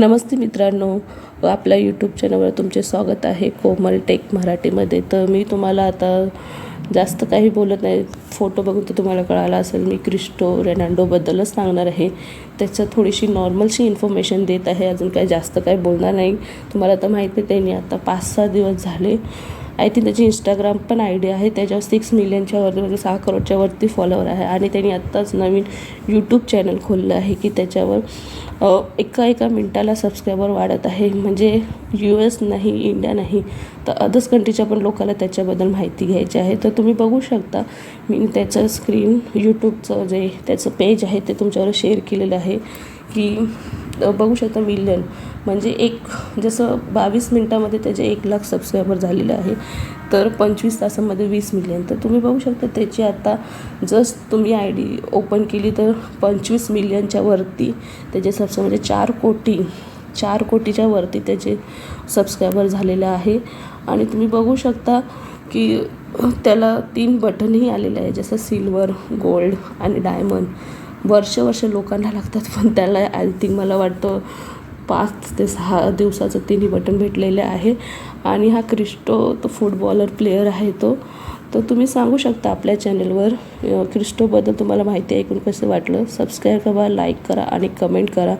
नमस्ते मित्रांनो आपल्या यूट्यूब चॅनलवर तुमचे स्वागत आहे कोमल टेक मराठीमध्ये. तर मी तुम्हाला आता जास्त काही बोलत नाही फोटो बघून तर तुम्हाला कळालं असेल मी क्रिस्टो रेनाल्डोबद्दलच सांगणार आहे. त्याच्यात थोडीशी नॉर्मलशी इन्फॉर्मेशन देत आहे अजून काही जास्त काही बोलणार नाही. तुम्हाला तर माहिती आहे त्यांनी आता पाच सहा दिवस झाले आय थिंक त्याची इंस्टाग्राम पण आय डी आहे. त्याच्यावर सिक्स मिलियनच्या वरती म्हणजे सहा करोडच्या वरती फॉलोअर आहे. आणि त्यांनी आत्ताच नवीन यूट्यूब चॅनल खोललं आहे की त्याच्यावर एका एका मिनटाला सबस्क्रायबर वाढत आहे. म्हणजे यू एस नाही इंडिया नाही तर अदर्स कंट्रीच्या पण लोकांना त्याच्याबद्दल माहिती घ्यायची आहे. तर तुम्ही बघू शकता. मी त्याचं स्क्रीन यूट्यूबचं जे त्याचं पेज आहे ते तुमच्यावर शेअर केलेलं आहे की बघू शकता मिलियन म्हणजे एक जसं बावीस मिनटामध्ये त्याचे एक लाख सबस्क्रायबर झालेले आहे तर पंचवीस तासामध्ये वीस मिलियन तर तुम्ही बघू शकता त्याची आता जस्ट तुम्ही आय डी ओपन केली तर पंचवीस मिलियनच्या वरती त्याचे सबस्क्राय म्हणजे चार कोटी चार कोटीच्या वरती त्याचे सबस्क्रायबर झालेले आहे. आणि तुम्ही बघू शकता की त्याला तीन बटनही आलेले आहे जसं सिल्वर गोल्ड आणि डायमंड. वर्ष वर्ष लोकांना लागतात पण त्याला आय थिंक मला वाटतं पाच ते सहा दिवसाचं तिन्ही बटन भेटलेले आहे. आणि हा क्रिस्टो तो फुटबॉलर प्लेयर आहे तो. तर तुम्ही सांगू शकता आपल्या चॅनलवर क्रिस्टोबद्दल तुम्हाला माहिती ऐकून कसं वाटलं? सबस्क्राईब करा लाईक करा आणि कमेंट करा.